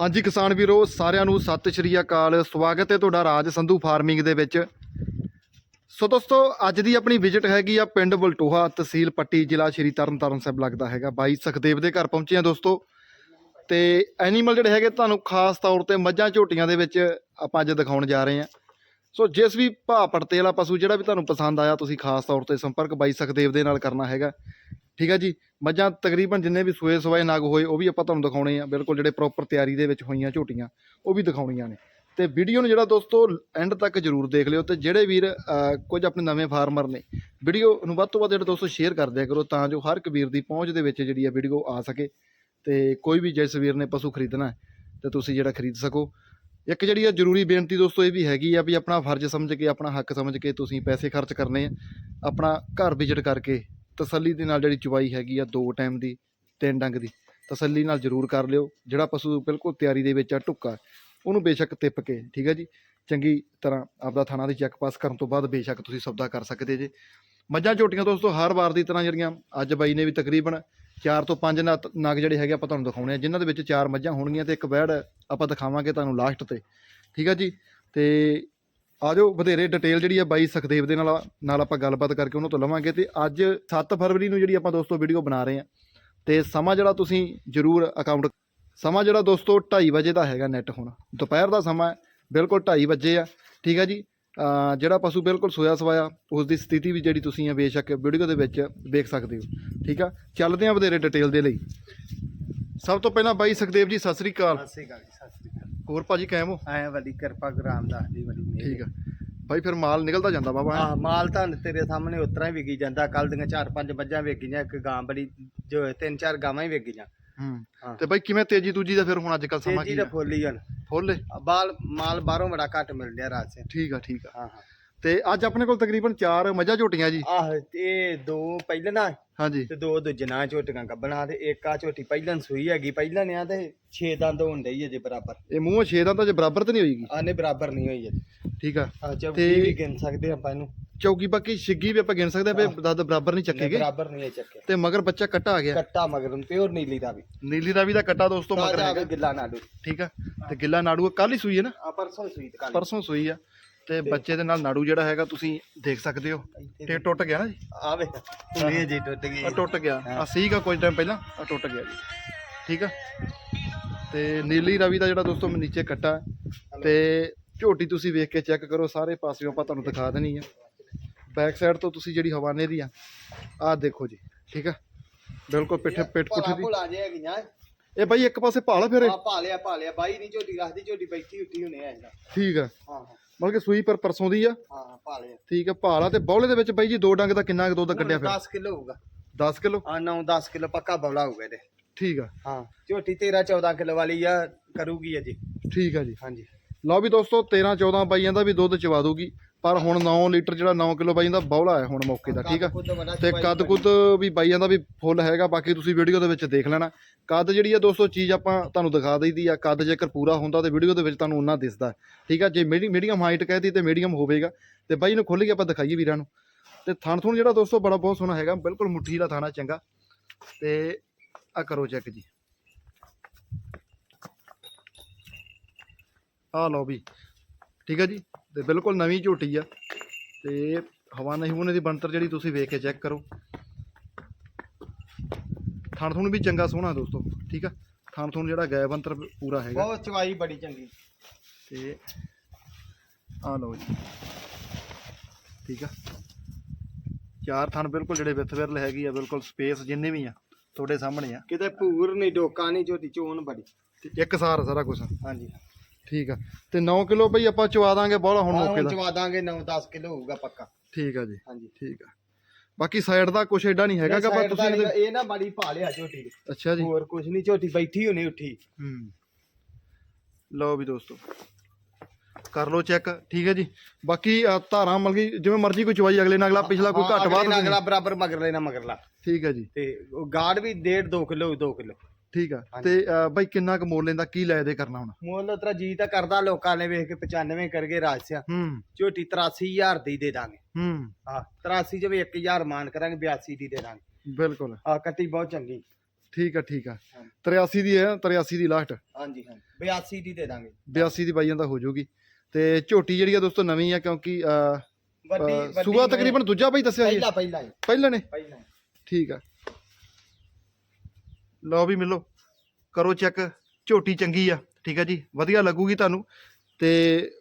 ਹਾਂਜੀ ਕਿਸਾਨ ਵੀਰੋ, ਸਾਰਿਆਂ ਨੂੰ ਸਤਿ ਸ਼੍ਰੀ ਅਕਾਲ। ਸਵਾਗਤ ਹੈ ਤੁਹਾਡਾ ਰਾਜ ਸੰਧੂ ਫਾਰਮਿੰਗ ਦੇ ਵਿੱਚ। ਸੋ ਦੋਸਤੋ, ਅੱਜ ਦੀ ਆਪਣੀ ਵਿਜ਼ਿਟ ਹੈਗੀ ਆ ਪਿੰਡ ਬਲਟੋਹਾ, ਤਹਿਸੀਲ ਪੱਟੀ, ਜ਼ਿਲ੍ਹਾ ਸ਼੍ਰੀ ਤਰਨਤਾਰਨ ਸਾਹਿਬ ਲੱਗਦਾ ਹੈਗਾ। ਬਾਈ ਸੁਖਦੇਵ ਦੇ ਘਰ ਪਹੁੰਚੇ ਆ ਦੋਸਤੋ। ਤੇ ਐਨੀਮਲ ਜਿਹੜੇ ਹੈਗੇ, ਤੁਹਾਨੂੰ ਖਾਸ ਤੌਰ ਤੇ ਮੱਝਾਂ ਝੋਟੀਆਂ ਦੇ ਵਿੱਚ ਆਪਾਂ ਅੱਜ ਦਿਖਾਉਣ ਜਾ ਰਹੇ ਹਾਂ। ਸੋ ਜਿਸ ਵੀ ਭਾਅ ਪੜਤੇ ਵਾਲਾ ਪਸ਼ੂ ਜਿਹੜਾ ਵੀ ਤੁਹਾਨੂੰ ਪਸੰਦ ਆਇਆ, ਤੁਸੀਂ ਖਾਸ ਤੌਰ ਤੇ ਸੰਪਰਕ ਬਾਈ ਸਖਦੇਵ ਦੇ ਨਾਲ ਕਰਨਾ ਹੈਗਾ। ਠੀਕ ਹੈ ਜੀ? ਮੱਝਾਂ ਤਕਰੀਬਨ ਜਿੰਨੇ ਵੀ ਸੂਏ ਸਵਾਏ ਨਗ ਹੋਏ, ਉਹ ਵੀ ਆਪਾਂ ਤੁਹਾਨੂੰ ਦਿਖਾਉਣੇ ਆ। ਬਿਲਕੁਲ ਜਿਹੜੇ ਪ੍ਰੋਪਰ ਤਿਆਰੀ ਦੇ ਵਿੱਚ ਹੋਈਆਂ ਝੋਟੀਆਂ, ਉਹ ਵੀ ਦਿਖਾਉਣੀਆਂ ਨੇ। ਤੇ ਵੀਡੀਓ ਨੂੰ ਜਿਹੜਾ ਦੋਸਤੋ ਐਂਡ ਤੱਕ ਜਰੂਰ ਦੇਖ ਲਿਓ ਤੇ ਜਿਹੜੇ ਵੀਰ ਕੁਝ ਆਪਣੇ ਨਵੇਂ ਫਾਰਮਰ ਨੇ ਵੀਡੀਓ ਨੂੰ ਵੱਧ ਤੋਂ ਵੱਧ ਜਿਹੜਾ ਦੋਸਤੋ ਸ਼ੇਅਰ ਕਰ ਦਿਆ ਕਰੋ ਤਾਂ ਜੋ ਹਰ ਇੱਕ ਵੀਰ ਦੀ ਪਹੁੰਚ ਦੇ ਵਿੱਚ ਜਿਹੜੀ ਆ ਵੀਡੀਓ ਆ ਸਕੇ ਤੇ ਕੋਈ ਵੀ ਜਿਸ ਵੀਰ ਨੇ ਪਸ਼ੂ ਖਰੀਦਣਾ ਹੈ, ਤੇ ਤੁਸੀਂ ਜਿਹੜਾ ਖਰੀਦ ਸਕੋ। ਇੱਕ ਜਿਹੜੀ ਆ ਜ਼ਰੂਰੀ ਬੇਨਤੀ ਦੋਸਤੋ ਇਹ ਵੀ ਹੈਗੀ ਆ ਵੀ ਆਪਣਾ ਫਰਜ਼ ਸਮਝ ਕੇ, ਆਪਣਾ ਹੱਕ ਸਮਝ ਕੇ ਤੁਸੀਂ ਪੈਸੇ ਖਰਚ ਕਰਨੇ ਆ। ਆਪਣਾ ਘਰ ਵਿਜ਼ਿਟ ਕਰਕੇ ਤਸੱਲੀ ਦੇ ਨਾਲ ਜਿਹੜੀ ਚੁਵਾਈ ਹੈਗੀ ਆ ਦੋ ਟਾਈਮ ਦੀ, ਤਿੰਨ ਡੰਗ ਦੀ, ਤਸੱਲੀ ਨਾਲ ਜ਼ਰੂਰ ਕਰ ਲਿਓ। ਜਿਹੜਾ ਪਸ਼ੂ ਬਿਲਕੁਲ ਤਿਆਰੀ ਦੇ ਵਿੱਚ ਆ ਟੁੱਕਾ ਉਹਨੂੰ ਬੇਸ਼ੱਕ ਤਿੱਪ ਕੇ, ਠੀਕ ਹੈ ਜੀ? ਚੰਗੀ ਤਰ੍ਹਾਂ ਆਪਦਾ ਥਾਣਾ ਦੀ ਚੈੱਕ ਪਾਸ ਕਰਨ ਤੋਂ ਬਾਅਦ ਬੇਸ਼ੱਕ ਤੁਸੀਂ ਸੌਦਾ ਕਰ ਸਕਦੇ ਜੇ। ਮੱਝਾਂ ਝੋਟੀਆਂ ਦੋਸਤੋ, ਹਰ ਵਾਰ ਦੀ ਤਰ੍ਹਾਂ ਜਿਹੜੀਆਂ ਅੱਜ ਬਾਈ ਨੇ ਵੀ ਤਕਰੀਬਨ ਚਾਰ ਤੋਂ ਪੰਜ ਨਗ ਜਿਹੜੇ ਹੈਗੇ ਆਪਾਂ ਤੁਹਾਨੂੰ ਦਿਖਾਉਣੇ ਆ, ਜਿਨ੍ਹਾਂ ਦੇ ਵਿੱਚ ਚਾਰ ਮੱਝਾਂ ਹੋਣਗੀਆਂ ਤੇ ਇੱਕ ਵੈੜ ਆਪਾਂ ਦਿਖਾਵਾਂਗੇ ਤੁਹਾਨੂੰ ਲਾਸਟ ਤੇ। ਠੀਕ ਹੈ ਜੀ? ਤੇ ਆਜੋ ਵਧੇਰੇ ਡਿਟੇਲ ਜਿਹੜੀ ਆ ਬਾਈ ਸੁਖਦੇਵ ਦੇ ਨਾਲ ਨਾਲ ਆਪਾਂ ਗੱਲਬਾਤ ਕਰਕੇ ਉਹਨਾਂ ਤੋਂ ਲਵਾਂਗੇ ਤੇ ਅੱਜ 7 ਫਰਵਰੀ ਨੂੰ ਜਿਹੜੀ ਆਪਾਂ ਦੋਸਤੋ ਵੀਡੀਓ ਬਣਾ ਰਹੇ ਆ। ਤੇ ਸਮਾਂ ਜਿਹੜਾ ਤੁਸੀਂ ਜਰੂਰ ਅਕਾਊਂਟ ਸਮਾਂ ਜਿਹੜਾ ਦੋਸਤੋ 2:30 ਵਜੇ ਦਾ ਹੈਗਾ ਨੈਟ ਹੁਣ। ਦੁਪਹਿਰ ਦਾ ਸਮਾਂ ਬਿਲਕੁਲ 2:30 ਵਜੇ ਆ। ਠੀਕ ਹੈ ਜੀ? ਜਿਹੜਾ ਪਸ਼ੂ ਬਿਲਕੁਲ ਸੋਇਆ ਸਵਾਇਆ ਉਸ ਦੀ ਸਥਿਤੀ ਵੀ ਜਿਹੜੀ ਤੁਸੀਂ ਆ ਬੇਸ਼ੱਕ ਵੀਡੀਓ ਦੇ ਵਿੱਚ ਵੇਖ ਸਕਦੇ ਹੋ ਠੀਕ ਆ? ਚੱਲਦੇ ਆ ਵਧੇਰੇ ਡਿਟੇਲ ਦੇ ਲਈ। ਸਭ ਤੋਂ ਪਹਿਲਾਂ ਬਾਈ ਸੁਖਦੇਵ ਜੀ ਸਤਿ ਸ੍ਰੀ ਅਕਾਲ। ਸਤਿ ਸ੍ਰੀ ਅਕਾਲ ਜੀ ਸਤਿ ਸ੍ਰੀ ਅਕਾਲ। ਹੋਰ ਭਾਜੀ ਕਾਇਮ ਹੋ? ਐ ਵੱਡੀ ਕਿਰਪਾ ਗੁਰੂ ਰਾਮਦਾਸ ਦੀ ਵੱਡੀ ਮਿਹਰ। ਠੀਕ ਆ। ਬਾਈ ਫਿਰ ਮਾਲ ਨਿਕਲਦਾ ਜਾਂਦਾ ਬਾਬਾ? ਆ ਮਾਲ ਤਾਂ ਤੇਰੇ ਸਾਹਮਣੇ ਉਤਰਾ ਹੀ ਵਿਕੀ ਜਾਂਦਾ। ਕੱਲ ਦੀਆਂ ਚਾਰ ਪੰਜ ਮੱਝਾਂ ਵੇਗੀਆਂ ਇੱਕ ਗਾਂ ਬੜੀ ਜੋ ਤਿੰਨ ਚਾਰ ਗਾਵਾਂ ਹੀ ਵੇਗੀਆਂ ਹੂੰ। ਹਾਂ। ਤੇ ਬਾਈ ਕਿਵੇਂ ਤੇਜੀ ਤੂਜੀ ਦਾ ਫਿਰ ਹੁਣ ਅੱਜ ਕੱਲ ਸਮਾਂ ਤੇਜੀ ਕੀ ਦਾ ਆ? ਫੁੱਲ ਹੀ ਹਨ ਫੁੱਲ? ਬਾਲ ਮਾਲ ਬਾਹਰੋਂ ਬੜਾ ਘੱਟ ਮਿਲ ਰਿਹਾ ਰਾਤ ਸੇ ਠੀਕ ਆ ਠੀਕ ਆ। ਹਾਂ ਹਾਂ। ਤੇ ਅੱਜ ਆਪਣੇ ਕੋਲ ਤਕਰੀਬਨ 4 ਮੱਝਾਂ ਝੋਟੀਆਂ ਜੀ। ਆਹ ਤੇ ਦੋ ਪਹਿਲਾਂ ਨਾ। ਹਾਂਜੀ। ਤੇ ਦੋ ਦੂਜਣਾ ਝੋਟੀਆਂ ਗੱਬਣਾ ਤੇ ਇੱਕ ਆ ਝੋਟੀ ਪਹਿਲਾਂ ਸੂਈ ਹੈਗੀ। ਪਹਿਲਾਂ ਨੇ ਆ ਤੇ 6 ਦੰਦ ਹੋਣ ਡਈ ਜੇ ਬਰਾਬਰ। ਇਹ ਮੂੰਹੋਂ ਛੇ ਦਾ ਤਾਂ ਜੇ ਬਰਾਬਰ ਤੇ ਨਹੀਂ ਹੋਈਗੀ। ਆਨੇ ਬਰਾਬਰ ਨਹੀਂ ਹੋਈ ਜੇ ਠੀਕ ਆ। ਤੇ- ਵੀ ਗਿਣ ਸਕਦੇ ਆਪਾਂ ਇਹਨੂੰ। ਚੌਕੀ ਬਾਕੀ ਛਿੱਗੀ ਵੀ ਆਪਾਂ ਗਿਣ ਸਕਦੇ ਆ ਵੀ ਦਦ ਬਰਾਬਰ ਨਹੀਂ ਨਹੀਂ, ਚੱਕੇਗੇ। ਬਰਾਬਰ ਨਹੀਂ ਇਹ ਚੱਕਿਆ ਤੇ ਮਗਰ ਬੱਚਾ ਕੱਟਾ ਆ ਗਿਆ। ਕੱਟਾ ਮਗਰ ਪਿਓਰ ਨੀਲੀ ਦਾ ਵੀ। ਨੀਲੀ ਰਾਵੀ ਦਾ ਕੱਟਾ ਦੋਸਤੋ ਮਗਰ ਹੈਗਾ। ਗਿੱਲਾ ਨਾਡੂ ਠੀਕ ਆ? ਤੇ ਗਿੱਲਾ ਨਾੜੂ ਕੱਲ ਹੀ ਸੂਈ ਹੈ ਨਾ? ਆ ਪਰਸੋਂ ਸੂਈਤ ਕਰ ਪਰਸੋਂ ਸੂਈ ਆ। ਤੇ ਬੱਚੇ ਦੇ ਨਾਲ ਨਾੜੂ ਜਿਹੜਾ ਹੈਗਾ ਤੁਸੀਂ ਦੇਖ ਸਕਦੇ ਹੋ। ਤੇ ਟੁੱਟ ਗਿਆ ਨਾ ਜੀ? ਆਵੇ। ਪੁਲੀ ਜੀ ਟੁੱਟ ਗਈ। ਆ ਟੁੱਟ ਗਿਆ। ਆ ਸੀਗਾ ਕੁਝ ਟਾਈਮ ਪਹਿਲਾਂ ਆ ਟੁੱਟ ਗਿਆ ਜੀ। ਠੀਕ ਆ? ਤੇ ਨੀਲੀ ਰਵੀ ਦਾ ਜਿਹੜਾ ਦੋਸਤੋ ਮੈਂ ਨੀਚੇ ਕੱਟਾ। ਹੈ ਤੇ ਝੋਟੀ ਤੁਸੀਂ ਵੇਖ ਕੇ ਚੈੱਕ ਕਰੋ ਸਾਰੇ ਪਾਸਿਓਂ ਆਪਾਂ ਤੁਹਾਨੂੰ ਦਿਖਾ ਦੇਣੀ ਆ। ਬੈਕ ਸਾਈਡ ਤੋਂ ਤੁਸੀਂ ਜਿਹੜੀ ਹਵਾਨੇ ਦੀ ਆ ਆਹ ਦੇਖੋ ਜੀ ਠੀਕ ਆ? ਬਿਲਕੁਲ ਪਿੱਠ ਪਿੱਠ ਪੁੱਠ ਦੀ ਭੁਲਾ ਜੇ ਹੈਗੀਆਂ। ਇਹ ਬਾਈ ਇੱਕ ਪਾਸੇ ਭਾਲ ਫਿਰ। ਆ ਭਾਲਿਆ ਭਾਲਿਆ ਬਾਈ ਨਹੀਂ ਝੋਟੀ ਰੱਖਦੀ ਝੋਟੀ ਬੈਠੀ ਉੱਠੀ ਹੁਣੇ ਆ ਜਿਹੜਾ ਠੀਕ ਆ। ਹਾਂ ਹਾਂ। ਮਤਲਬ ਕਿ ਸੂਈ ਪਰ ਪਰਸੋਂ ਦੀ ਆ। ਹਾਂ ਭਾਲਿਆ ਠੀਕ ਆ ਭਾਲਾ ਤੇ ਬੌਲੇ ਦੇ ਵਿੱਚ ਬਾਈ ਜੀ ਦੋ ਡੰਗ ਦਾ ਕਿੰਨਾ ਕੁ ਦੁੱਧ ਕੱਢਿਆ ਫਿਰ? 10 ਕਿਲੋ ਹੋਊਗਾ। 10 ਕਿਲੋ? ਆ 9 10 ਕਿਲੋ ਪੱਕਾ ਬੌਲਾ ਹੋਊਗਾ ਇਹਦੇ। ਠੀਕ ਆ। ਹਾਂ ਝੋਟੀ 13 14 ਕਿਲੋ ਵਾਲੀ ਆ ਕਰੂਗੀ ਅਜੀ। ਠੀਕ ਆ ਜੀ। ਹਾਂਜੀ। ਲਓ ਵੀ ਦੋਸਤੋ 13 14 ਬਾਈਆਂ ਦਾ ਵੀ ਦੁੱਧ ਚਵਾ ਦੂਗੀ ਪਰ ਹੁਣ 9 ਲੀਟਰ ਜਿਹੜਾ 9 ਕਿਲੋ ਬਾਈਆਂ ਦਾ ਬੌਲਾ ਹੈ ਹੁਣ ਮੌਕੇ ਦਾ ਠੀਕ ਆ? ਤੇ ਕੱਦ ਕੁੱਦ ਵੀ ਬਾਈਆਂ ਦਾ ਵੀ ਫੁੱਲ ਹੈਗਾ ਬਾਕੀ ਤੁਸੀਂ ਵੀਡੀਓ ਦੇ ਵਿੱਚ ਦੇਖ ਲੈਣਾ। ਕੱਦ ਜਿਹੜੀ ਆ ਦੋਸਤੋ ਚੀਜ਼ ਆਪਾਂ ਤੁਹਾਨੂੰ ਦਿਖਾ ਦਈਦੀ ਆ ਕੱਦ ਜੇਕਰ ਪੂਰਾ ਹੁੰਦਾ ਤੇ ਵੀਡੀਓ ਦੇ ਵਿੱਚ ਤੁਹਾਨੂੰ ਉਹਨਾਂ ਦਿਸਦਾ ਠੀਕ ਆ? ਜੇ ਮੀਡੀਅਮ ਹਾਈਟ ਕਹਿਦੀ ਤੇ ਮੀਡੀਅਮ ਹੋਵੇਗਾ ਤੇ ਬਾਈ ਨੂੰ ਖੁੱਲ ਕੇ ਆਪਾਂ ਦਿਖਾਈਏ ਵੀਰਾਂ ਨੂੰ। ਤੇ ਥਣ ਥੁਣ ਜਿਹੜਾ ਦੋਸਤੋ ਬੜਾ ਬਹੁਤ ਸੋਹਣਾ ਹੈਗਾ ਬਿਲਕੁਲ ਮੁੱਠੀ ਦਾ ਥਾਣਾ ਚੰਗਾ। ਤੇ ਆ ਕਰੋ ਚੈੱਕ ਜੀ। ਆ ਲਓ ਵੀ ਠੀਕ ਆ ਜੀ? ਤੇ ਬਿਲਕੁਲ ਨਵੀਂ ਝੋਟੀ ਆ ਤੇ ਹਵਾ ਨਹੀਂ ਉਹਨੇ ਦੀ ਬਣਤਰ ਜਿਹੜੀ ਤੁਸੀਂ ਵੇਖ ਕੇ ਚੈੱਕ ਕਰੋ। ਥਣ ਥੁਣ ਵੀ ਚੰਗਾ ਸੋਹਣਾ ਦੋਸਤੋ ਠੀਕ ਆ? ਥਣ ਥੁਣ ਜਿਹੜਾ ਗੈਬ ਅੰਤਰ ਪੂਰਾ ਹੈਗਾ। ਬਹੁਤ ਚਵਾਈ ਬੜੀ ਚੰਗੀ। ਤੇ ਆ ਲਓ ਜੀ ਠੀਕ ਆ? ਚਾਰ ਥਣ ਬਿਲਕੁਲ ਜਿਹੜੇ ਵਿੱਥ ਵਿਰਲ ਹੈਗੀ ਆ ਬਿਲਕੁਲ ਸਪੇਸ ਜਿੰਨੇ ਵੀ ਆ ਤੁਹਾਡੇ ਸਾਹਮਣੇ ਆ। ਕਿਤੇ ਭੂਰ ਨਹੀਂ ਡੋਕਾ ਨਹੀਂ ਝੋਟੀ ਚੋਣ ਬੜੀ। ਇੱਕ ਸਾਰ ਸਾਰਾ ਕੁਝ ਹਾਂਜੀ। ਠੀਕ ਆ। ਤੇ 9 ਕਿਲੋ ਬਈ ਆਪਾਂ ਚਵਾ ਦਾਂਗੇ ਬੋਲਾ ਹੁਣ ਹਾਂ, ਮੌਕੇ ਹੁਣ ਦਾ। ਚਵਾ ਦਾਂਗੇ 9 10 ਕਿਲੋ ਹੋਊਗਾ ਪੱਕਾ। ਠੀਕ ਆ ਜੀ ਹਾਂਜੀ। ਠੀਕ ਆ। ਬਾਕੀ ਸਾਈਡ ਦਾ ਕੁਛ ਐਡਾ ਨਹੀਂ ਹੈਗਾ ਕਿ ਆਪਾਂ Side ਦਾ ਤੁਸੀਂ ਇਹਦੇ- ਇਹ ਨਾ ਬੜੀ ਭਾਲਿਆ ਝੋਟੀ ਦੀ। ਅੱਛਾ ਜੀ। ਹੋਰ ਕੁਝ ਨਹੀਂ ਝੋਟੀ ਬੈਠੀ ਹੋਣੀ ਉੱਠੀ। ਹੂੰ। ਲਓ ਵੀ ਦੋਸਤੋ ਕਰ ਲਓ ਚੈੱਕ ਠੀਕ ਹੈ ਜੀ। ਬਾਕੀ ਅ, ਧਾਰਾਂ ਕਿ ਜਿਵੇਂ ਮਰਜ਼ੀ ਕੋਈ ਚਵਾਈ ਅਗਲੇ ਨਾਲ ਅਗਲਾ ਪਿਛਲਾ ਕੋਈ ਘੱਟ ਬਾਅਦ ਅਗਲਾ ਬਰਾਬਰ ਮਗਰਲੇ ਨਾ ਮਗਰਲਾ। ਠੀਕ ਹੈ ਜੀ। ਤੇ ਉਹ ਗਾਰਡ ਵੀ 1.5 2 ਕਿਲੋ 2 ਕਿਲੋ। ਠੀਕ ਆ। ਤੇ ਅ, ਬਾਈ ਕਿੰਨਾ ਕੁ ਮੋਲ ਲੈਂਦਾ ਕੀ ਲੈ ਦੇ ਕਰਨਾ ਹੁਣ? ਮੁੱਲ ਉਤਰਾ ਜੀ ਤਾਂ ਕਰਦਾ ਲੋਕਾਂ ਨੇ ਵੇਖ ਕੇ 95 ਕਰਗੇ ਰਾਜਸਿਆ। ਹੂੰ। ਝੋਟੀ 83000 ਦੀ ਦੇ ਦਾਂਗੇ। ਹੂੰ। ਹਾਂ 83 ਚ ਵੀ 1000 ਮਾਨ ਕਰਾਂਗੇ 82 ਦੀ ਦੇ ਦਾਂਗੇ। ਬਿਲਕੁਲ। ਆ ਕੱਟੀ ਬਹੁਤ ਚੰਗੀ। ਠੀਕ ਆ ਠੀਕ ਆ। ਹਾਂ। 83 ਦੀ ਹੈ 83 ਦੀ ਲਾਸਟ। ਹਾਂਜੀ ਹਾਂ। 82 ਦੀ ਦੇ ਦਾਂਗੇ। 82 ਦੀ ਬਾਈਆਂ ਦਾ ਹੋ ਜਾਊਗੀ। ਤੇ ਝੋਟੀ ਜਿਹੜੀ ਆ ਦੋਸਤੋ ਨਵੀਂ ਆ ਕਿਉਂਕਿ ਵੱਡੀ ਸੂਆ ਤਕਰੀਬਨ ਦੂਜਾ ਬਾਈ ਦੱਸਿਆ ਜੀ ਪਹਿਲਾ ਪਹਿਲਾ ਹੀ, ਪਹਿਲਾਂ ਨੇ? ਪਹਿਲਾ ਹੀ। ਠੀਕ ਆ। ਲਓ ਵੀ ਮਿਲੋ। ਕਰੋ ਚੈੱਕ ਝੋਟੀ ਚੰਗੀ ਆ ਠੀਕ ਆ ਜੀ ਵਧੀਆ ਲੱਗੂਗੀ ਤੁਹਾਨੂੰ। ਤੇ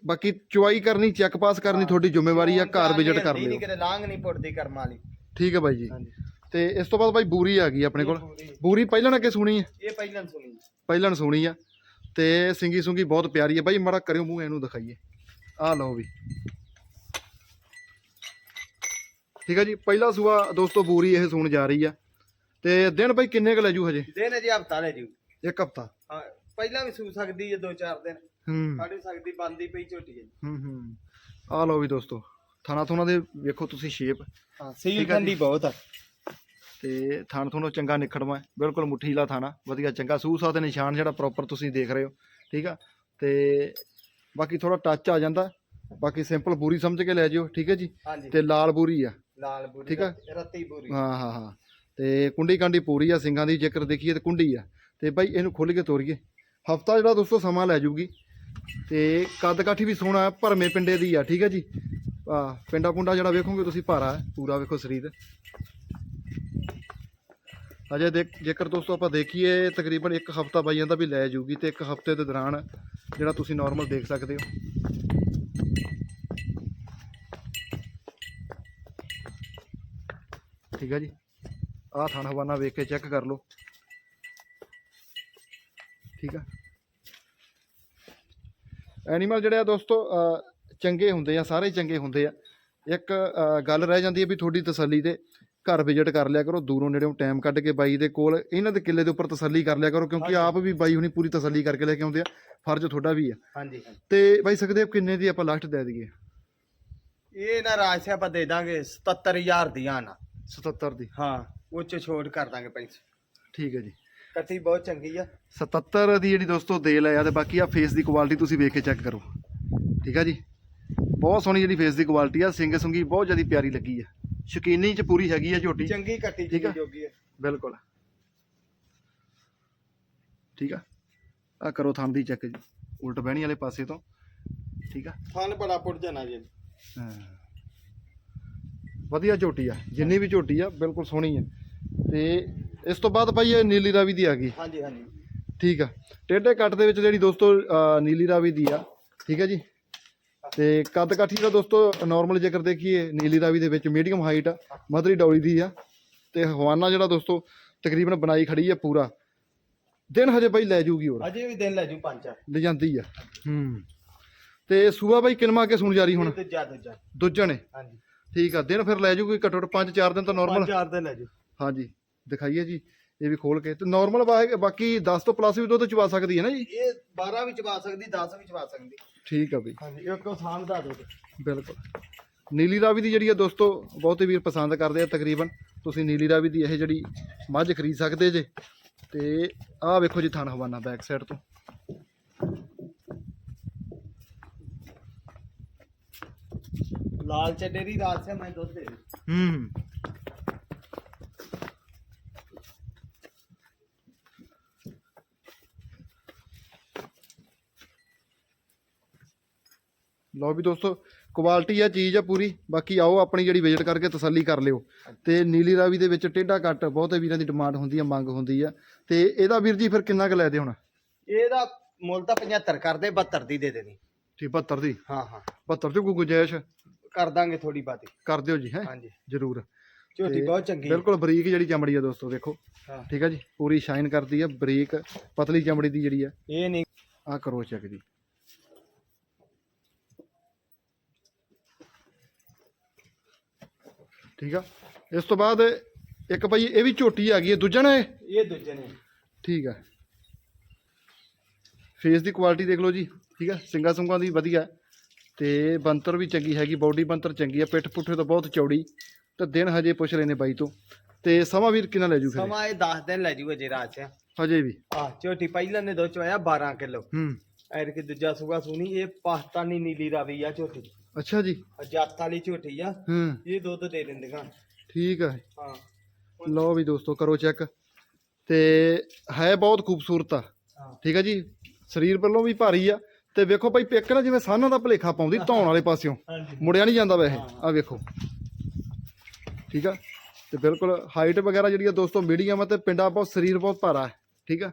ਬਾਕੀ ਚੁਆਈ ਕਰਨੀ ਚੈੱਕ ਪਾਸ ਕਰਨੀ ਤੁਹਾਡੀ ਜ਼ਿੰਮੇਵਾਰੀ ਆ ਘਰ ਵਿਜ਼ਿਟ ਕਰ ਨਹੀਂ ਲਿਓ। ਕਿਤੇ ਲਾਂਗ ਨਹੀਂ ਪੁੱਟਦੀ ਕਰਮ ਵਾਲੀ। ਠੀਕ ਹੈ ਬਾਈ ਜੀ। ਤੇ ਇਸ ਤੋਂ ਬਾਅਦ ਬਾਈ ਬੂਰੀ ਆ ਗਈ ਆਪਣੇ ਕੋਲ। ਬੂਰੀ। ਪਹਿਲਾਂ ਨਾ ਕਿ ਸੁਣੀ ਹੈ ਇਹ ਪਹਿਲਾਂ ਸੁਣੀ ਪਹਿਲਾਂ ਸੁਣੀ ਆ। ਤੇ ਸਿੰਗੀ ਸੁੰਗੀ ਬਹੁਤ ਪਿਆਰੀ ਆ। ਬਾਈ ਮਾੜਾ ਕਰਿਓ ਮੂੰਹ ਇਹਨੂੰ ਦਿਖਾਈਏ। ਆਹ ਲਓ ਵੀ। ਠੀਕ ਆ ਜੀ ਪਹਿਲਾ ਸੂਆ ਦੋਸਤੋ ਬੂਰੀ ਇਹ ਸੁਣ ਜਾ ਰਹੀ ਆ। ਤੇ ਦਿਨ ਬਾਈ ਕਿੰਨੇ ਕੁ ਲੈ ਜੂ ਹਜੇ? ਦਿਨ ਜੀ ਹਫਤਾ ਲੈ ਜੂ। ਇੱਕ ਹਫਤਾ? ਹਾਂ ਪਹਿਲਾਂ ਵੀ ਸੂ ਸਕਦੀ ਹੈ ਦੋ ਚਾਰ ਦਿਨ। ਹੂੰ। ਵੀ ਸਕਦੀ ਬੰਦੀ ਪਈ ਝੋਟੀ ਹੈ ਹੂੰ ਹੂੰ। ਆਹ ਲਓ ਵੀ ਦੋਸਤੋ ਥਾਣਾ ਥੋਣਾ ਦੇ ਵੇਖੋ ਤੁਸੀਂ ਸ਼ੇਪ ਹਾਂ ਸੀਲ ਠੀਕ ਆ ਜੀ। ਠੰਡੀ ਬਹੁਤ ਆ। ਤੇ ਥਾਣ ਥੋਣੋਂ ਚੰਗਾ ਨਿਖੜਵਾ ਹੈ, ਬਿਲਕੁਲ ਮੁੱਠੀਲਾ ਥਾਣਾ ਵਧੀਆ ਚੰਗਾ ਸੂਸਾ ਤੇ ਨਿਸ਼ਾਨ ਜਿਹੜਾ ਪ੍ਰੋਪਰ ਤੁਸੀਂ ਦੇਖ ਰਹੇ ਹੋ ਠੀਕ ਆ? ਤੇ ਬਾਕੀ ਥੋੜਾ ਟੱਚ ਆ ਜਾਂਦਾ ਬਾਕੀ ਸਿੰਪਲ ਬੂਰੀ ਸਮਝ ਕੇ ਲੈ ਜਿਓ ਠੀਕ ਹੈ ਜੀ? ਹਾਂਜੀ। ਤੇ ਲਾਲ ਬੂਰੀ ਆ। ਲਾਲ ਬੂਰੀ ਠੀਕ ਆ। ਰੱਤੀ ਬੂਰੀ। ਹਾਂ ਹਾਂ ਹਾਂ। ਤੇ ਕੁੰਡੀ ਕਾਂਡੀ ਪੂਰੀ ਆ, ਸਿੰਘਾਂ ਦੀ ਜੇਕਰ ਦੇਖੀਏ ਤੇ ਕੁੰਡੀ ਆ। ਤੇ ਬਾਈ ਇਹਨੂੰ ਖੁੱਲ ਕੇ ਤੋਰੀਏ। ਹਫਤਾ ਜਿਹੜਾ ਦੋਸਤੋ ਸਮਾਂ ਲੈ ਜੂਗੀ। ਤੇ ਕੱਦ ਕਾਠੀ ਵੀ ਸੋਹਣਾ ਭਰਮੇ ਪਿੰਡੇ ਦੀ ਆ, ਠੀਕ ਹੈ ਜੀ? ਆ, ਪਿੰਡਾ ਪੁੰਡਾ ਜਿਹੜਾ ਵੇਖੋਗੇ ਤੁਸੀਂ ਭਾਰਾ ਪੂਰਾ ਵੇਖੋ ਸਰੀਰ। ਅਜੇ ਦੇਖ, ਜੇਕਰ ਦੋਸਤੋ ਆਪਾਂ ਦੇਖੀਏ, ਤਕਰੀਬਨ ਇੱਕ ਹਫਤਾ ਬਾਈਆਂ ਦਾ ਵੀ ਲੈ ਜੂਗੀ ਤੇ ਇੱਕ ਹਫ਼ਤੇ ਦੇ ਦੌਰਾਨ ਜਿਹੜਾ ਤੁਸੀਂ ਨਾਰਮਲ ਦੇਖ ਸਕਦੇ ਹੋ। ਠੀਕ ਹੈ ਜੀ? ਆਹ ਥਣ ਹਵਾਨਾ ਵੇਖ ਕੇ ਚੈੱਕ ਕਰ ਲਓ। ਠੀਕ ਆ? ਐਨੀਮਲ ਜਿਹੜੇ ਆ ਦੋਸਤੋ ਚੰਗੇ ਹੁੰਦੇ ਆ ਸਾਰੇ ਚੰਗੇ ਹੁੰਦੇ ਆ। ਇੱਕ ਗੱਲ ਰਹਿ ਜਾਂਦੀ ਹੈ ਵੀ ਤੁਹਾਡੀ ਤਸੱਲੀ ਤੇ ਘਰ ਵਿਜ਼ਿਟ ਕਰ ਲਿਆ ਕਰੋ ਦੂਰੋਂ ਨੇੜੇੋਂ ਟਾਈਮ ਕੱਢ ਕੇ ਬਾਈ ਦੇ ਕੋਲ ਇਹਨਾਂ ਦੇ ਕਿੱਲੇ ਦੇ ਉੱਪਰ ਤਸੱਲੀ ਕਰ ਲਿਆ ਕਰੋ ਕਿਉਂਕਿ। ਆਪ ਵੀ ਬਾਈ ਹੁਣੀ ਪੂਰੀ ਤਸੱਲੀ ਕਰਕੇ ਲੈ ਕੇ ਆਉਂਦੇ ਆ ਫਰਜ਼ ਤੁਹਾਡਾ ਵੀ ਆ। ਹਾਂਜੀ ਤੇ ਬਾਈ ਸਕਦੇ ਹੋ ਕਿੰਨੇ ਦੀ ਆਪਾਂ ਲਾਸਟ ਦੇ ਦਈਏ? ਇਹ ਨਾ ਰਾਜ ਆਪਾਂ ਦੇ ਦਾਂਗੇ 77000 ਦੀਆਂ ਨਾ। 77 ਦੀ। ਹਾਂ। ਉਹ ਚ ਛੋਟ ਕਰ ਦਾਂਗੇ ਪੈਸੇ ਠੀਕ ਹੈ ਜੀ। ਕੱਟੀ ਬਹੁਤ ਚੰਗੀ ਆ। 77 ਦੀ ਜਿਹੜੀ ਦੋਸਤੋ ਦੇ ਲਿਆ ਤੇ ਬਾਕੀ ਆ ਫੇਸ ਦੀ ਕੁਆਲਿਟੀ ਤੁਸੀਂ ਵੇਖ ਕੇ ਚੈੱਕ ਕਰੋ। ਠੀਕ ਆ ਜੀ? ਬਹੁਤ ਸੋਹਣੀ ਜਿਹੜੀ ਫੇਸ ਦੀ ਕੁਆਲਿਟੀ ਆ ਸਿੰਗ ਸੁੰਗੀ ਬਹੁਤ ਜ਼ਿਆਦਾ ਪਿਆਰੀ ਲੱਗੀ ਆ। ਸ਼ਕੀਨੀ ਚ ਪੂਰੀ ਹੈਗੀ ਆ ਝੋਟੀ। ਚੰਗੀ ਕੱਟੀ ਆ। ਜੀ ਜੋਗੀ ਆ। ਬਿਲਕੁਲ। ਠੀਕ ਆ? ਆ ਕਰੋ ਥਣ ਦੀ ਚੈੱਕ ਜੀ। ਉਲਟ ਬਹਿਣੀ ਵਾਲੇ ਪਾਸੇ ਤੋਂ। ਠੀਕ ਆ? ਫਲ ਬੜਾ ਪੁੱਟ ਜਾਣਾ ਜੀ। ਹਾਂ। ਵਧੀਆ ਝੋਟੀ ਆ। ਜਿੰਨੀ ਵੀ ਝੋਟੀ ਆ ਬਿਲਕੁਲ ਸੋਹਣੀ ਆ। ਤੇ ਇਸ ਤੋਂ ਬਾਅਦ ਭਾਈ ਇਹ ਨੀਲੀ ਰਾਵੀ ਦੀ ਆ ਗਈ। ਹਾਂਜੀ ਹਾਂਜੀ। ਠੀਕ ਆ। ਟੇਢੇ ਕੱਟ ਦੇ ਵਿੱਚ ਜਿਹੜੀ ਦੋਸਤੋ ਨੀਲੀ ਰਾਵੀ ਦੀ ਆ। ਠੀਕ ਹੈ ਜੀ? ਤੇ ਕੱਦ ਕਾਠੀ ਦਾ ਦੋਸਤੋ ਨਾਰਮਲ ਜੇਕਰ ਦੇਖੀਏ ਨੀਲੀ ਰਾਵੀ ਦੇ ਵਿੱਚ ਮੀਡੀਅਮ ਹਾਈਟ ਆ ਮਧਰੀ ਡੌਲੀ ਦੀ ਆ। ਤੇ ਹਵਾਨਾ ਜਿਹੜਾ ਦੋਸਤੋ ਤਕਰੀਬਨ ਬਣਾਈ ਖੜੀ ਆ ਪੂਰਾ। ਦਿਨ ਹਜੇ ਬਾਈ ਲੈ ਜੂਗੀ ਹੋਰ ਅਜੇ ਵੀ ਦਿਨ ਲੈ ਜੂ ਪੰਜ ਚਾਰ। ਲੈ ਜਾਂਦੀ ਆ। ਹੂੰ। ਤੇ ਸੂਆ ਬਾਈ ਕਿਨਮਾ ਕੇ ਸੁਣ ਜਾਰੀ ਹੁਣ? ਦੂਜਾ ਦੂਜਾ। ਦੂਜਾ ਨੇ? ਹਾਂਜੀ। ਠੀਕ ਆ ਦਿਨ ਫਿਰ ਲੈ ਜੂਗੀ ਘੱਟੋ ਘੱਟ 5-4 ਦਿਨ ਤਾਂ ਪੰਜ ਨਾਰਮਲ ਚਾਰ ਦਿਨ ਲੈ ਜੂ। ਹਾਂਜੀ ਦਿਖਾਈਏ ਜੀ ਇਹ ਵੀ ਖੋਲ ਕੇ ਤੇ ਨਾਰਮਲ ਬਾਕੀ 10 ਤੋਂ ਪਲੱਸ ਵੀ ਦੁੱਧ ਚਵਾ ਸਕਦੀ ਹੈ ਨਾ ਜੀ? ਇਹ 12 ਵਿੱਚ ਪਾ ਸਕਦੀ 10 ਵਿੱਚ ਪਾ ਸਕਦੀ। ਠੀਕ ਆ ਬਈ। ਹਾਂਜੀ ਇੱਕ ਸਾਂਭ ਦਾ ਦੋ ਬਿਲਕੁਲ। ਨੀਲੀ ਰਾਵੀ ਦੀ ਜਿਹੜੀ ਆ ਦੋਸਤੋ ਬਹੁਤੇ ਵੀਰ ਪਸੰਦ ਕਰਦੇ ਆ ਤਕਰੀਬਨ। ਤੁਸੀਂ ਨੀਲੀ ਰਾਵੀ ਦੀ ਇਹ ਜਿਹੜੀ ਮੱਝ ਖਰੀਦ ਸਕਦੇ ਜੇ। ਤੇ ਆਹ ਵੇਖੋ ਜੀ ਥਣ ਹਵਾਨਾ ਬੈਕ ਸਾਈਡ ਤੋਂ। ਲਾਲ ਚੱਡੇਰੀ ਰਾਤ ਸੇ ਮੈਂ ਦੁੱਧ ਦੇ ਦੇ ਹੂੰ। ਲਓ ਵੀ ਦੋਸਤੋ ਕੁਆਲਿਟੀ ਆ ਚੀਜ਼ ਆ ਪੂਰੀ ਬਾਕੀ ਆਓ ਆਪਣੀ ਜਿਹੜੀ ਵਿਜ਼ਿਟ ਕਰਕੇ ਤਸੱਲੀ ਕਰ ਲਿਓ। ਤੇ ਨੀਲੀ ਰਾਵੀ ਦੇ ਵਿੱਚ ਟੇਢਾ ਕੱਟ ਬਹੁਤੇ ਵੀਰਾਂ ਦੀ ਡਿਮਾਂਡ ਹੁੰਦੀ ਆ ਮੰਗ ਹੁੰਦੀ ਆ। ਤੇ ਇਹਦਾ ਵੀਰ ਜੀ ਫਿਰ ਕਿੰਨਾ ਕੁ ਲੈ ਦੇ ਹੁਣ? ਇਹਦਾ ਮੁੱਲ ਤਾਂ 75 ਕਰਦੇ 72 ਦੀ ਦੇ ਦੇਣੀ। ਠੀਕ 72 ਦੀ? ਹਾਂ ਹਾਂ। 72 ਤੇ ਕੋਈ ਗੁੰਜਾਇਸ਼? ਕਰ ਦਾਂਗੇ ਥੋੜੀ ਬਾਤੀ ਕਰ ਦਿਓ ਜੀ ਹੈ? ਹਾਂਜੀ। ਜਰੂਰ। ਝੋਟੀ ਬਹੁਤ ਚੰਗੀ। ਬਿਲਕੁਲ ਬਰੀਕ ਜਿਹੜੀ ਚਮੜੀ ਆ ਦੋਸਤੋ ਦੇਖੋ। ਠੀਕ ਆ ਜੀ? ਪੂਰੀ ਸ਼ਾਈਨ ਕਰਦੀ ਆ ਬਰੀਕ ਪਤਲੀ ਚਮੜੀ ਦੀ ਜਿਹੜੀ ਆ। ਇਹ ਨਹੀਂ ਆ ਕਰੋ ਚੈੱਕ ਜੀ। ਠੀਕ ਆ? ਇਸ ਤੋਂ ਬਾਅਦ ਇੱਕ ਭਾਈ ਇਹ ਵੀ ਝੋਟੀ ਆ ਗਈ ਹੈ। ਦੂਜਾ ਨਾ ਇਹ? ਇਹ ਦੂਜੇ ਨੇ। ਠੀਕ ਆ। ਫੇਸ ਦੀ ਕੁਆਲਿਟੀ ਦੇਖ ਲਓ ਜੀ। ਠੀਕ ਆ? ਸਿੰਗਾ ਸੁੰਗਾਂ ਦੀ ਵਧੀਆ। ਤੇ ਬੰਤਰ ਵੀ ਚੰਗੀ ਹੈਗੀ ਬਾਡੀ ਬੰਤਰ ਚੰਗੀ ਆ। ਪਿੱਠ ਪੁੱਠੇ ਤੋਂ ਬਹੁਤ ਚੌੜੀ। ਤੇ ਦਿਨ ਹਜੇ ਪੁੱਛ ਰਹੇ ਨੇ ਬਾਈ ਤੋਂ। ਤੇ ਸਮਾਂ ਵੀਰ ਕਿੰਨਾ ਲੈ ਜੂ ਫਿਰ? ਸਮਾਂ ਇਹ 10 ਦਿਨ ਲੈ ਜੂਗਾ ਜੇ ਰਾਤ ਸੇ ਹਜੇ ਵੀ? ਆ ਝੋਟੀ ਪਹਿਲਾਂ ਨੇ ਦੋ ਚੋਇਆ 12 ਕਿਲੋ। ਹੂੰ। ਐਰ ਕਿ ਦੂਜਾ ਸੂਗਾ ਸੁਣੀ ਇਹ ਪਾਕਿਸਤਾਨੀ ਨੀਲੀ ਰਾਵੀ ਆ ਝੋਟੀ। ਅੱਛਾ ਜੀ। ਜੱਤ ਵਾਲੀ ਝੋਟੀ ਆ। ਹੂੰ। ਇਹ ਦੁੱਧ ਦੇ ਦਿੰਦੀਆਂ। ਠੀਕ ਆ। ਹਾਂ। ਲਓ ਵੀ ਦੋਸਤੋ ਕਰੋ ਚੈੱਕ। ਤੇ ਹੈ ਬਹੁਤ ਖੂਬਸੂਰਤ ਆ। ਹਾਂ। ਠੀਕ ਆ ਜੀ? ਸਰੀਰ ਵੱਲੋਂ ਵੀ ਭਾਰੀ ਆ। ਤੇ ਵੇਖੋ ਭਾਈ ਪਿੱਕ ਨਾ ਜਿਵੇਂ ਸਾਨਾਂ ਦਾ ਭਲੇਖਾ ਪਾਉਂਦੀ ਧੌਣ ਵਾਲੇ ਪਾਸਿਓਂ। ਹਾਂਜੀ। ਮੁੜਿਆ ਨਹੀਂ ਜਾਂਦਾ ਵੈਸੇ। ਆ ਵੇਖੋ। ਠੀਕ ਆ? ਤੇ ਬਿਲਕੁਲ ਹਾਈਟ ਵਗੈਰਾ ਜਿਹੜੀ ਆ ਦੋਸਤੋ ਮੀਡੀਅਮ ਆ ਤੇ ਪਿੰਡਾ ਬਹੁਤ ਸਰੀਰ ਬਹੁਤ ਭਾਰਾ ਹੈ। ਠੀਕ ਆ?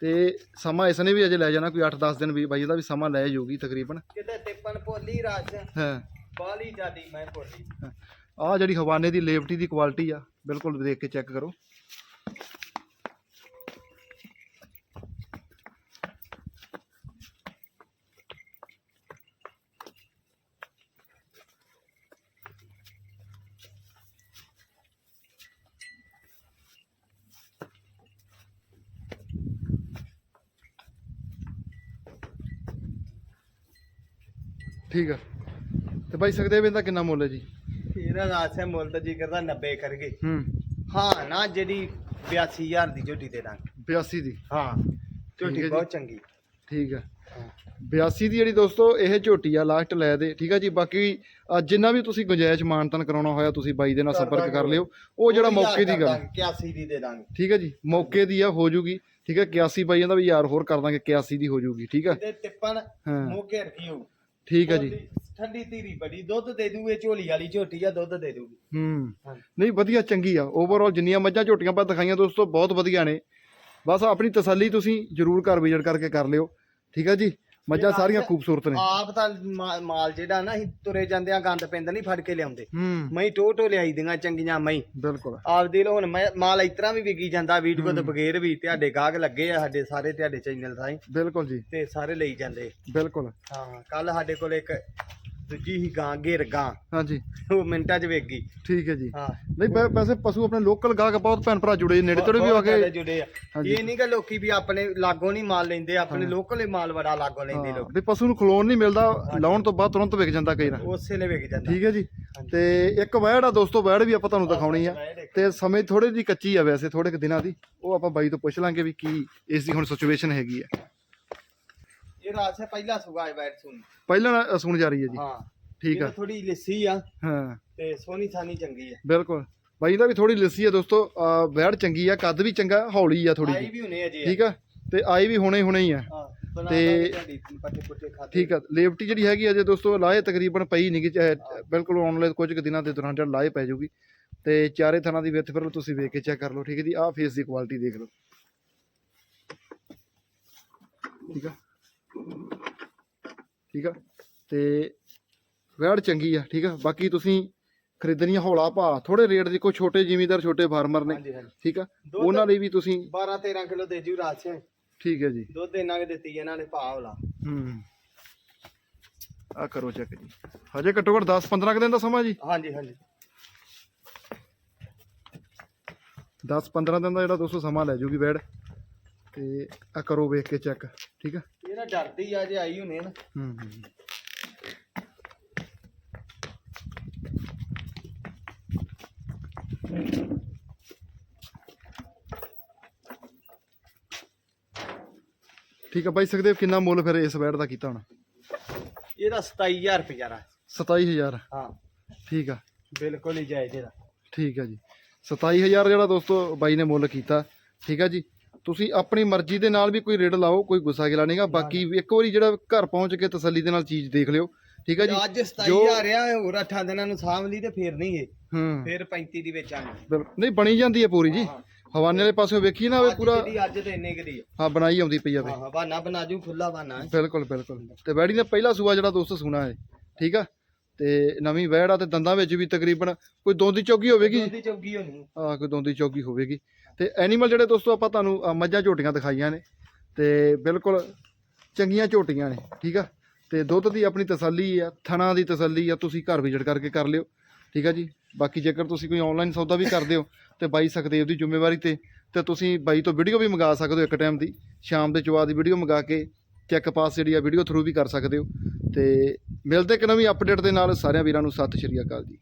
ਤੇ ਸਮਾਂ ਇਸ ਨੇ ਵੀ ਅਜੇ ਲੈ ਜਾਣਾ ਕੋਈ 8-10 ਦਿਨ ਵੀ ਬਾਈ ਇਹਦਾ ਵੀ ਸਮਾਂ ਲੈ ਜਾਊਗੀ ਤਕਰੀਬਨ। ਕਿਤੇ ਟਿੱਪਣ ਪੋਲੀ ਰਾਜ ਹਾਂ। ਬਾਲੀ ਜਾਦੀ ਮੈਂ ਪੋਲੀ। ਆ ਜਿਹੜੀ ਹਵਾਨੇ ਦੀ ਲੇਵਟੀ ਦੀ ਕੁਆਲਿਟੀ ਆ ਬਿਲਕੁਲ ਦੇਖ ਕੇ ਚੈੱਕ ਕਰੋ। ਠੀਕ ਆ। ਤੇ ਬਾਈ ਸਕਦੇ ਇਹਦਾ ਕਿੰਨਾ ਮੁੱਲ ਹੈ ਜੀ? ਇਹਦਾ ਰਾਜ ਹੈ ਮੁੱਲ ਤਾਂ ਜੀ ਕਰਦਾ 90 ਕਰ ਗਏ। ਹੂੰ। ਹਾਂ ਨਾ ਜਿਹੜੀ 82000 ਦੀ ਝੋਟੀ ਦੇ ਦਾਂਗੇ। 82 ਦੀ? ਹਾਂ ਝੋਟੀ। ਬਹੁਤ ਚੰਗੀ। ਠੀਕ ਆ। ਹਾਂ। 82 ਦੀ ਜਿਹੜੀ ਦੋਸਤੋ ਇਹ ਝੋਟੀ ਆ ਲਾਸਟ ਲੈ ਦੇ। ਠੀਕ ਆ ਜੀ ਬਾਕੀ ਜਿੰਨਾ ਵੀ ਤੁਸੀਂ ਗੁੰਜਾਇਸ਼ ਮਾਨਤਨ ਕਰਾਉਣਾ ਹੋਇਆ ਤੁਸੀਂ ਬਾਈ ਦੇ ਨਾਲ ਸੰਪਰਕ ਕਰ। ਲਿਓ। ਉਹ ਜਿਹੜਾ ਮੌਕੇ ਦੀ ਗੱਲ 81 ਦੀ ਦੇ ਦਾਂਗੇ। ਠੀਕ ਆ ਜੀ ਮੌਕੇ ਦੀ ਆ ਹੋ ਜੂਗੀ। ਠੀਕ ਆ 81 ਬਾਈਆਂ ਦਾ ਵੀ ਯਾਰ ਹੋਰ ਕਰ ਦਾਂਗੇ 81 ਦੀ ਹੋ ਜੂਗੀ। ਠੀਕ ਆ। ਇਹਦੇ ਟਿੱਪਣ ਮੋਕੇ ਰੱਖਿਓ ਠੀਕ ਆ ਜੀ। ਠੰਡੀ ਧੀਰੀ ਬੜੀ ਦੁੱਧ ਦੇ ਦੂਗੇ ਝੋਲੀ ਵਾਲੀ ਝੋਟੀ ਆ ਦੁੱਧ ਦੇ ਦੂਗੀ। ਹੂੰ। ਹਾਂ। ਨਹੀਂ ਵਧੀਆ ਚੰਗੀ ਆ। ਓਵਰਆਲ ਜਿੰਨੀਆਂ ਮੱਝਾਂ ਝੋਟੀਆਂ ਆਪਾਂ ਦਿਖਾਈਆਂ ਦੋਸਤੋ ਬਹੁਤ ਵਧੀਆ ਨੇ। ਬਸ ਆਪਣੀ ਤਸੱਲੀ ਤੁਸੀਂ ਜਰੂਰ ਘਰ ਵਿਜ਼ਿਟ ਕਰਕੇ ਕਰ ਲਿਓ। ਠੀਕ ਆ ਜੀ? ਮੱਝਾਂ ਸਾਰੀਆਂ ਖੂਬਸੂਰਤ ਨੇ। ਆਪ ਤਾਂ ਮਾ- ਮਾਲ ਜਿਹੜਾ ਨਾ ਅਸੀਂ ਤੁਰੇ ਜਾਂਦਿਆਂ ਗੰਦ ਪੈਂਦਾ ਨਹੀਂ ਫੜ ਕੇ ਲਿਆਉਂਦੇ। ਹੂੰ। ਮੈਂ ਟੋ ਟੋ ਲਿਆਈ ਦੀਆਂ ਚੰਗੀਆਂ ਮੈਂ ਬਿਲਕੁਲ। ਆਪ ਦੇ ਲੋ ਹੁਣ ਮੈਂ- ਮਾਲ ਇਤਰਾ ਵੀ ਵਿਕੀ ਜਾਂਦਾ ਵੀਡੀਓ ਤੋਂ ਬਗੈਰ ਵੀ ਤੁਹਾਡੇ ਗਾਹਕ ਲੱਗੇ ਆ ਸਾਡੇ ਸਾਰੇ ਤੁਹਾਡੇ ਚੈਨਲ ਥਾਈ। ਬਿਲਕੁਲ ਜੀ। ਤੇ ਸਾਰੇ ਲਈ ਜਾਂਦੇ। ਬਿਲਕੁਲ। ਹਾਂ ਕੱਲ ਸਾਡੇ ਕੋਲ ਇੱਕ ਦੂਜੀ ਹੀ ਗਾਂ ਘੇਰ ਗਾਂ। ਹਾਂਜੀ। ਉਹ ਮਿੰਟਾਂ 'ਚ ਵੇਖ ਗਈ। ਠੀਕ ਹੈ ਜੀ। ਹਾਂ। ਨਹੀਂ ਵੈ- ਵੈਸੇ ਪਸ਼ੂ ਆਪਣੇ ਲੋਕਲ ਗਾਹਕ ਬਹੁਤ ਭੈਣ ਭਰਾ ਜੁੜੇ ਨੇੜੇ ਤੇੜੇ ਵੀ ਆ ਬਹੁਤ ਕੇ। ਜੁੜੇ ਆ। ਹਾਂਜੀ। ਇਹ ਨਹੀਂ ਕਿ ਲੋਕੀ ਵੀ ਆਪਣੇ ਲਾਗੋਂ ਨਹੀਂ ਮਾਲ ਲੈਂਦੇ ਆਪਣੇ। ਲੋਕਲ ਹੀ ਮਾਲ ਬੜਾ ਲਾਗੋਂ ਲੈਂਦੇ ਹਾਂ, ਲੋਕ। ਵੀ ਪਸ਼ੂ ਨੂੰ ਖਲੋਣ ਨਹੀਂ ਮਿਲਦਾ ਲਾਉਣ ਤੋਂ ਬਾਅਦ ਤੁਰੰਤ ਵਿਕ ਜਾਂਦਾ ਕਈ ਵਾਰ। ਉਸੇ ਲਈ ਵਿਕ ਜਾਂਦਾ। ਠੀਕ ਹੈ ਜੀ। ਤੇ ਇੱਕ ਵੈੜ ਆ ਦੋਸਤੋ ਵੈੜ ਵੀ ਆਪਾਂ ਤੁਹਾਨੂੰ ਦਿਖਾਉਣੀ ਆ। ਤੇ ਸਮੇਂ ਥੋੜੇ ਦੀ ਕੱਚੀ ਆ ਵੈਸੇ ਥੋੜੇ ਕੁ ਦਿਨਾਂ ਦੀ। ਉਹ ਆਪਾਂ ਬਾਈ ਤੋਂ ਪੁੱਛ ਲਾਂਗੇ ਵੀ ਕੀ ਇਸ ਦੀ ਹੁਣ ਸਿਚੁਏਸ਼ਨ ਹੈਗੀ ਆ। ਇਹ ਹੈ ਪਹਿਲਾ ਸੁਗਾ ਬੈਠ ਸੁਣ ਪਹਿਲਾਂ ਨਾਲ ਸੁਣ ਜਾ ਰਹੀ ਹੈ ਜੀ। ਹਾਂ। ਠੀਕ ਆ। ਥੋੜੀ ਲਿੱਸੀ ਆ। ਹਾਂ। ਤੇ ਸੋਹਣੀ ਥਾਨੀ ਚੰਗੀ ਆ। ਬਿਲਕੁਲ। ਬਾਈ ਦਾ ਵੀ ਥੋੜੀ ਲੱਸੀ ਆ ਦੋਸਤੋ। ਵੈੜ ਚੰਗੀ ਆ ਕੱਦ ਵੀ ਚੰਗਾ ਹੌਲੀ ਆ ਥੋੜੀ ਆਈ ਜੀ ਵੀ ਹੁਣੇ ਅਜੇ ਠੀਕ ਆ? ਤੇ ਆਈ ਵੀ ਹੁਣੇ ਹੁਣੇ ਹੀ ਆ। ਤੇ- ਠੀਕ ਆ। ਲੇਵਟੀ ਜਿਹੜੀ ਹੈਗੀ ਅਜੇ ਦੋਸਤੋ ਲਾਏ ਤਕਰੀਬਨ ਪਈ ਨਹੀਂ ਕਿ ਬਿਲਕੁਲ ਵਾਲੇ ਕੁਝ ਕੁ ਦਿਨਾਂ ਦੇ ਦੌਰਾਨ ਜਿਹੜਾ ਲਾਏ ਪੈ ਜਾਊਗੀ। ਤੇ ਚਾਰੇ ਥਾਂ ਦੀ ਵਿੱਥ ਫਿਰ ਤੁਸੀਂ ਵੇਖ ਕੇ ਚੈੱਕ ਕਰ ਲਓ। ਠੀਕ ਹੈ ਜੀ? ਆਹ ਫੇਸ ਦੀ ਕੁਆਲਿਟੀ ਦੇਖ ਲਓ। ਠੀਕ ਆ? ਠੀਕ ਆ? ਤੇ ਵੈੜ ਚੰਗੀ ਆ ਠੀਕ ਆ? ਬਾਕੀ ਤੁਸੀਂ ਖਰੀਦਣੀ ਆ ਹੌਲਾ ਭਾ ਥੋੜੇ ਰੇਟ ਦੇ ਕੋਈ ਛੋਟੇ ਜ਼ਿਮੀਂਦਾਰ ਛੋਟੇ ਫਾਰਮਰ ਨੇ ਹਾਂਜੀ ਹਾਂਜੀ। ਠੀਕ ਆ? ਦੁੱਧ- ਉਹਨਾਂ ਲਈ ਵੀ ਤੁਸੀਂ 12 13 ਕਿਲੋ ਦੇ ਜੂ ਰਾਤ ਠੀਕ ਹੈ ਜੀ। ਦੁੱਧ ਇਹਨਾਂ ਕੇ ਦਿੱਤੀ ਇਹਨਾਂ ਨੇ ਭਾ ਹੋਲਾ। ਹੂੰ। ਆ ਕਰੋ ਚੈੱਕ ਜੀ। ਹਜੇ ਘੱਟੋ ਘੱਟ 10 15 ਕੁ ਦਿਨ ਦਾ ਸਮਾਂ ਜੀ। ਹਾਂਜੀ ਹਾਂਜੀ। 10 15 ਦਿਨ ਦਾ ਜਿਹੜਾ ਦੋਸਤੋ ਸਮਾਂ ਲੈ ਜੂਗੀ ਬੈਡ ਤੇ ਆ ਕਰੋ ਵੇਖ ਕੇ ਚੈੱਕ ਠੀਕ ਆ? ਇਹ ਨਾ ਡਰਦੀ ਆ ਜੇ ਆਈ ਹੁਣੇ ਨਾ। ਹੂੰ ਹੂੰ ਠੀਕ ਆ ਬਾਈ ਸਕਦੇ ਕਿੰਨਾ ਮੁੱਲ ਫਿਰ ਇਸ ਬੈਡ ਦਾ ਕੀਤਾ ਹੁਣ? ਇਹਦਾ 27000 ਰੁਪਇਆ ਰਾ 27000 ਹਾਂ। ਠੀਕ ਆ। ਬਿਲਕੁਲ ਹੀ ਜਾਇਜ਼ ਇਹਦਾ। ਠੀਕ ਆ ਜੀ। 27000 ਜਿਹੜਾ ਦੋਸਤੋ ਬਾਈ ਨੇ ਮੁੱਲ ਕੀਤਾ ਠੀਕ ਆ ਜੀ। ਤੁਸੀਂ ਆਪਣੀ ਮਰਜ਼ੀ ਦੇ ਨਾਲ ਵੀ ਕੋਈ ਰੇਟ ਲਾਓ ਕੋਈ ਗੁੱਸਾ ਗਿਲਾ ਨਹੀਂਗਾ ਬਾਕੀ ਇੱਕ ਵਾਰੀ ਜਿਹੜਾ ਘਰ ਪਹੁੰਚ ਕੇ ਤਸੱਲੀ ਦੇ ਨਾਲ ਚੀਜ਼ ਦੇਖ ਲਿਓ ਠੀਕ ਆ ਜੀ? ਅੱਜ 27000 ਆ ਹੋਰ 8 ਦਿਨਾਂ ਨੂੰ ਸਾਂਭ ਲਈ ਤੇ ਫੇਰ ਨਹੀਂ ਇਹ ਹੂੰ। ਫੇਰ 35 ਦੀ ਵੇਚਾਂਗੇ ਬਿਲ- ਨਹੀਂ ਬਣੀ ਜਾਂਦੀ ਹੈ ਪੂਰੀ ਜੀ। ਹਾਂ। ਹਵਾਨੇ ਵਾਲੇ ਪਾਸਿਓਂ ਵੇਖੀ ਨਾ ਅੱਜ ਪੂਰਾ। ਅੱਜ ਤੇ ਇੰਨੇ ਕਦੀ ਹਾਂ ਬਣਾਈ ਆਉਂਦੀ ਪਈ ਆਵੇ ਹਾਂ ਹਾਂ ਬਾਨਾ ਬਣਾ ਜੂ ਖੁੱਲਾ ਬਾਨਾ ਬਿਲਕੁਲ ਬਿਲਕੁਲ। ਤੇ ਵੈੜੀ ਦਾ ਪਹਿਲਾ ਸੂਆ ਜਿਹੜਾ ਦੋਸਤੋ ਸੁਣਾ ਹੈ ਠੀਕ ਆ? ਤੇ ਨਵੀਂ ਵੈੜ ਆ ਤੇ ਦੰਦਾਂ ਵਿੱਚ ਵੀ ਤਕਰੀਬਨ ਕੋਈ ਦੋਂਦੀ ਚੌਗੀ ਹੋਵੇਗੀ? ਉਹਦੀ ਚੌਗੀ ਹੋਣੀ। ਆ ਕੋਈ ਦੋਂਦੀ ਚੌਗੀ ਹੋਵੇਗੀ। ਤੇ ਐਨੀਮਲ ਜਿਹੜੇ ਦੋਸਤੋ ਆਪਾਂ ਤੁਹਾਨੂੰ ਅ, ਮੱਝਾਂ ਝੋਟੀਆਂ ਦਿਖਾਈਆਂ ਨੇ ਤੇ ਬਿਲਕੁਲ ਚੰਗੀਆਂ ਝੋਟੀਆਂ ਨੇ ਠੀਕ ਆ? ਤੇ ਦੁੱਧ ਦੀ ਆਪਣੀ ਤਸੱਲੀ ਆ ਥਣਾ ਦੀ ਤਸੱਲੀ ਆ ਤੁਸੀਂ ਘਰ ਵਿਜ਼ਿਟ ਕਰਕੇ ਕਰ ਲਿਓ ਠੀਕ ਆ ਜੀ? ਬਾਕੀ ਜੇਕਰ ਤੁਸੀਂ ਕੋਈ ਆਨਲਾਈਨ ਸੌਦਾ ਵੀ ਕਰਦੇ ਹੋ ਤੇ ਬਾਈ ਸਖਦੇਵ ਦੀ ਜ਼ਿੰਮੇਵਾਰੀ ਤੇ ਤੇ ਤੁਸੀਂ ਬਾਈ ਤੋਂ ਵੀਡੀਓ ਵੀ ਮੰਗਾ ਸਕਦੇ ਹੋ ਇੱਕ ਟਾਈਮ ਦੀ ਸ਼ਾਮ ਦੇ ਚਵਾ ਦੀ ਵੀਡੀਓ ਮੰਗਾ ਕੇ ਚੈੱਕ ਪਾਸ ਜਿਹੜੀ ਆ ਵੀਡੀਓ ਥਰੂ ਵੀ ਕਰ ਸਕਦੇ ਹੋ ਤੇ ਮਿਲਦੇ ਇੱਕ ਨਵੀਂ ਅਪਡੇਟ ਦੇ ਨਾਲ ਸਾਰਿਆਂ ਵੀਰਾਂ ਨੂੰ ਸਤਿ ਸ਼੍ਰੀ ਅਕਾਲ ਜੀ।